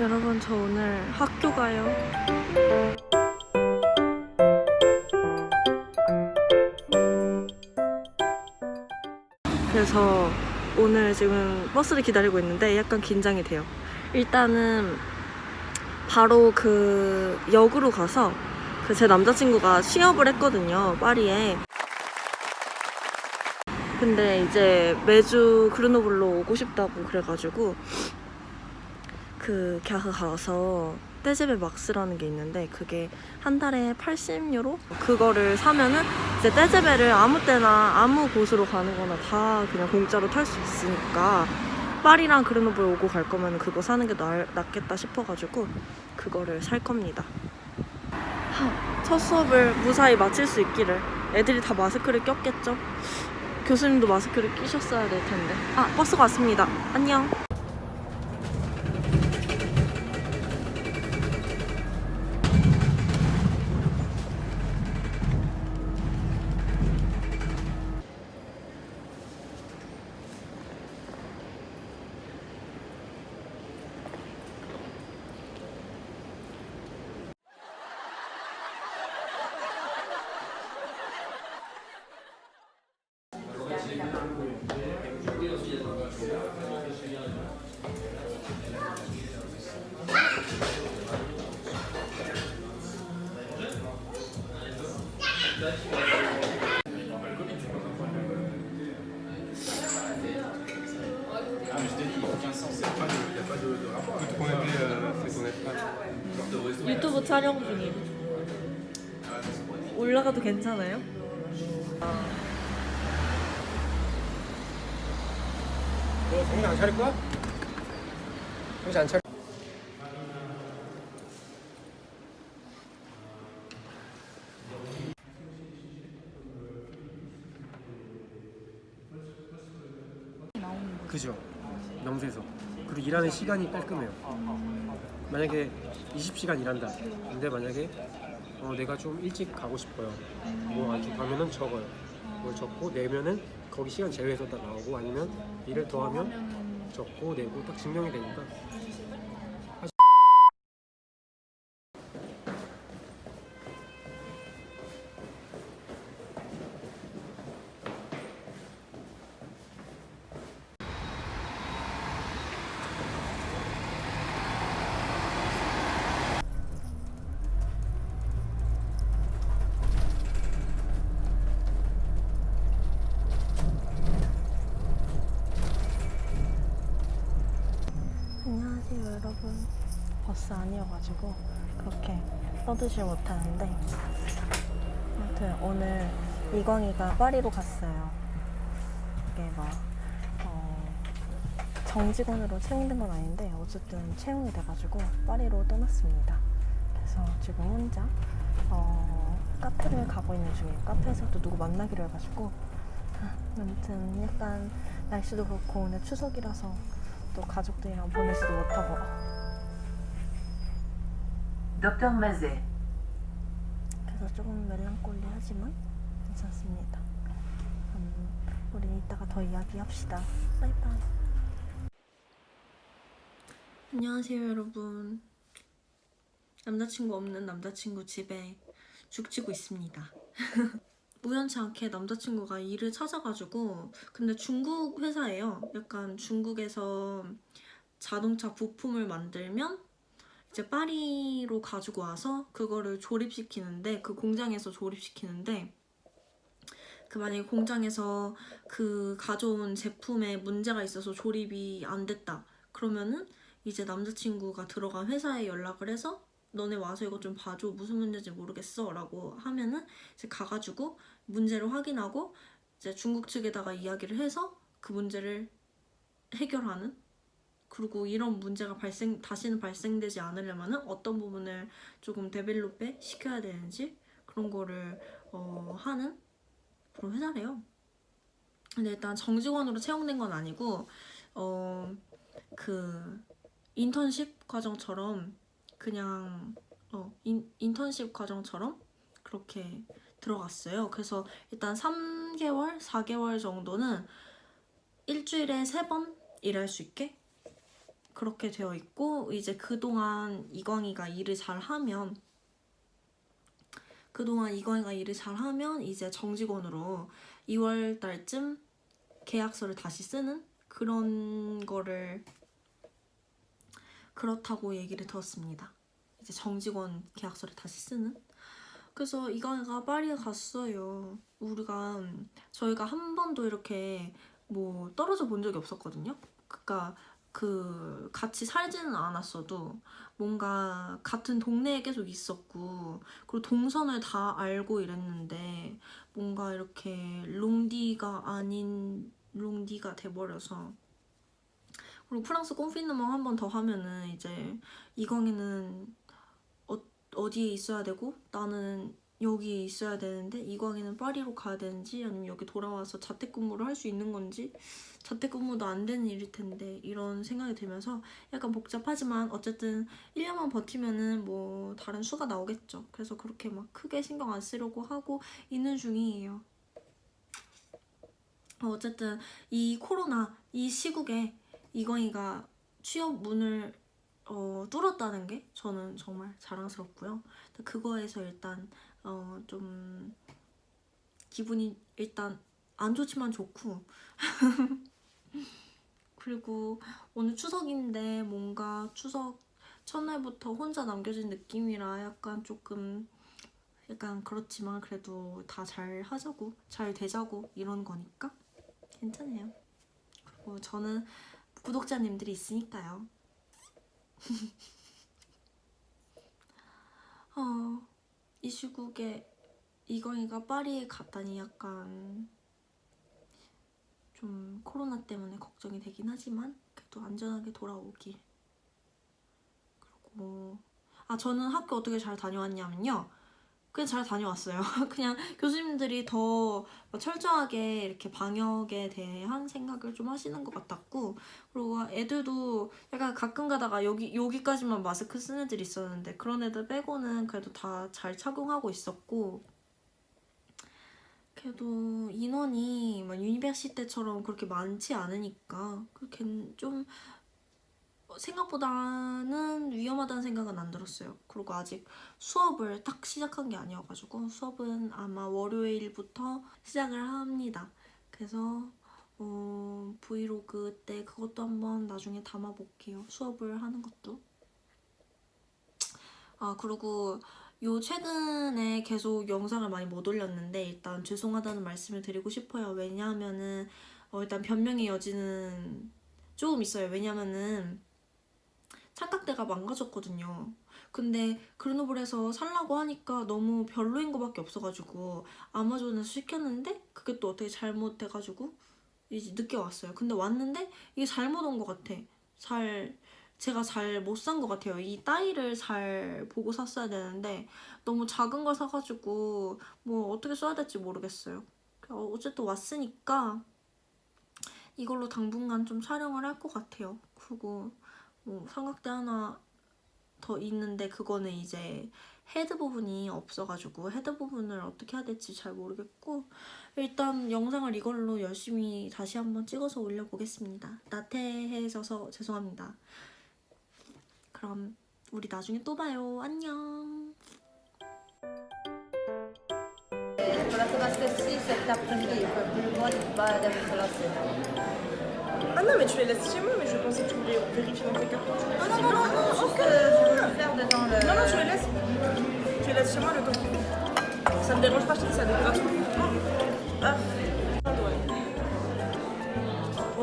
여러분 저 오늘 학교 가요. 그래서 오늘 지금 버스를 기다리고 있는데 약간 긴장이 돼요. 일단은 바로 그 역으로 가서 그 제 남자친구가 취업을 했거든요. 파리에. 근데 이제 매주 그르노블로 오고 싶다고 그래가지고 그 갸흐 가서 떼제베 막스라는 게 있는데 그게 한 달에 80유로? 그거를 사면은 이제 떼제베를 아무 때나 아무 곳으로 가는 거나 다 그냥 공짜로 탈 수 있으니까 파리랑 그르노블 오고 갈 거면 그거 사는 게 나, 낫겠다 싶어가지고 그거를 살 겁니다. 하, 첫 수업을 무사히 마칠 수 있기를 애들이 다 마스크를 꼈겠죠? 교수님도 마스크를 끼셨어야 될 텐데. 아, 버스가 왔습니다. 안녕. Ah, euh. 유튜브 촬영 중임. 올라가도 괜찮아요? 너 정신 안 차릴 거야? 정신 안 차릴 그죠. 명세서. 그리고 일하는 시간이 깔끔해요. 만약에 20시간 일한다. 근데 만약에 어, 내가 좀 일찍 가고 싶어요. 뭐 아주 가면은 적어요. 뭘 적고 내면은 거기 시간 제외해서 딱 나오고 아니면 일을 더하면 적고 내고 딱 증명이 되니까 안녕하세요 여러분 버스 아니어가지고 그렇게 떠들질 못하는데 아무튼 오늘 이광이가 파리로 갔어요. 이게 막 어, 정직원으로 채용된 건 아닌데 어쨌든 채용이 돼가지고 파리로 떠났습니다. 그래서 지금 혼자 어, 카페를 가고 있는 중이에요. 카페에서 또 누구 만나기로 해가지고. 아, 아무튼 약간 날씨도 그렇고 오늘 추석이라서 또 가족들이랑 보내지도 못하고 Docteur Mazet. 그래서 조금 멜랑콜리하지만 괜찮습니다. 음, 우리 이따가 더 이야기합시다. 바이바이. 안녕하세요 여러분. 남자친구 없는 남자친구 집에 죽치고 있습니다. 우연치 않게 남자친구가 일을 찾아가지고 근데 중국 회사예요. 약간 중국에서 자동차 부품을 만들면 이제 파리로 가지고 와서 그거를 조립시키는데 그 공장에서 조립시키는데 그 만약에 공장에서 그 가져온 제품에 문제가 있어서 조립이 안 됐다. 그러면은 이제 남자친구가 들어간 회사에 연락을 해서 너네 와서 이거 좀 봐줘. 무슨 문제인지 모르겠어. 라고 하면은 이제 가가지고 문제를 확인하고 이제 중국 측에다가 이야기를 해서 그 문제를 해결하는 그리고 이런 문제가 발생 다시는 발생되지 않으려면은 어떤 부분을 조금 데벨롭해 시켜야 되는지 그런 거를 어, 하는 그런 회사래요. 근데 일단 정직원으로 채용된 건 아니고 어 그 인턴십 과정처럼 그냥 어 인, 인턴십 과정처럼 그렇게 들어갔어요. 그래서 일단 3개월, 4개월 정도는 일주일에 3번 일할 수 있게 그렇게 되어 있고 이제 그동안 이광이가 일을 잘 하면 그동안 이광이가 일을 잘 하면 이제 정직원으로 2월 달쯤 계약서를 다시 쓰는 그런 거를 그렇다고 얘기를 들었습니다. 이제 정직원 계약서를 다시 쓰는. 그래서 이광이가 파리에 갔어요. 우리가 저희가 한 번도 이렇게 뭐 떨어져 본 적이 없었거든요. 그러니까 그 같이 살지는 않았어도 뭔가 같은 동네에 계속 있었고 그리고 동선을 다 알고 이랬는데 뭔가 이렇게 롱디가 아닌 롱디가 돼버려서. 그리고 프랑스 꽁피누멍 한 번 더 하면은 이제 이광이는 어, 어디에 있어야 되고 나는 여기 있어야 되는데 이광이는 파리로 가야 되는지 아니면 여기 돌아와서 자택근무를 할 수 있는 건지 자택근무도 안 되는 일일 텐데 이런 생각이 들면서 약간 복잡하지만 어쨌든 1년만 버티면은 뭐 다른 수가 나오겠죠. 그래서 그렇게 막 크게 신경 안 쓰려고 하고 있는 중이에요. 어, 어쨌든 이 코로나 이 시국에 이광이가 취업 문을 어, 뚫었다는 게 저는 정말 자랑스럽고요. 그거에서 일단 어, 좀 기분이 일단 안 좋지만 좋고 그리고 오늘 추석인데 뭔가 추석 첫날부터 혼자 남겨진 느낌이라 약간 조금 약간 그렇지만 그래도 다 잘 하자고 잘 되자고 이런 거니까 괜찮아요. 그리고 저는 구독자님들이 있으니까요. 어, 이 시국에 이광이가 파리에 갔다니 약간 좀 코로나 때문에 걱정이 되긴 하지만 그래도 안전하게 돌아오길. 그리고 아 저는 학교 어떻게 잘 다녀왔냐면요. 그냥 잘 다녀왔어요. 그냥 교수님들이 더 철저하게 이렇게 방역에 대한 생각을 좀 하시는 것 같았고 그리고 애들도 약간 가끔 가다가 여기 여기까지만 마스크 쓰는 애들이 있었는데 그런 애들 빼고는 그래도 다 잘 착용하고 있었고 그래도 인원이 막 유니버시 때처럼 그렇게 많지 않으니까 그렇게 좀 생각보다는 위험하다는 생각은 안 들었어요. 그리고 아직 수업을 딱 시작한 게 아니어가지고 수업은 아마 월요일부터 시작을 합니다. 그래서 어, 브이로그 때 그것도 한번 나중에 담아볼게요. 수업을 하는 것도. 아 그리고 요 최근에 계속 영상을 많이 못 올렸는데 일단 죄송하다는 말씀을 드리고 싶어요. 왜냐하면은 어, 일단 변명의 여지는 조금 있어요. 왜냐면은 착각대가 망가졌거든요. 근데 그르노블에서 살라고 하니까 너무 별로인 거밖에 없어가지고 아마존에서 시켰는데 그게 또 어떻게 잘못돼가지고 이제 늦게 왔어요. 근데 왔는데 이게 잘못 온 것 같아. 잘 제가 잘 못 산 것 같아요. 이 따위를 잘 보고 샀어야 되는데 너무 작은 걸 사가지고 뭐 어떻게 써야 될지 모르겠어요. 어, 어쨌든 왔으니까 이걸로 당분간 좀 촬영을 할 것 같아요. 그리고 뭐 삼각대 하나 더 있는데 그거는 이제 헤드 부분이 없어가지고 헤드 부분을 어떻게 해야 될지 잘 모르겠고 일단 영상을 이걸로 열심히 다시 한번 찍어서 올려보겠습니다. 나태해져서 죄송합니다. 그럼 우리 나중에 또 봐요. 안녕. Ah non, mais tu les laisses chez moi, mais je pensais que tu voulais vérifier dans tes cartons. Tu les laisses Non, chez non, moi. non, non, juste que je veux le faire dedans le. Non, non, tu les laisses. Tu les laisses chez moi le temps qu'il fait. Ça me dérange pas, je te dis, ça a décoration. Ah.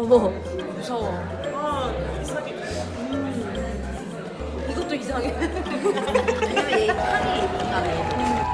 어머, 무서워. 아, 이상해. 이것도 이상해. 왜냐면 얘 향이 있다네.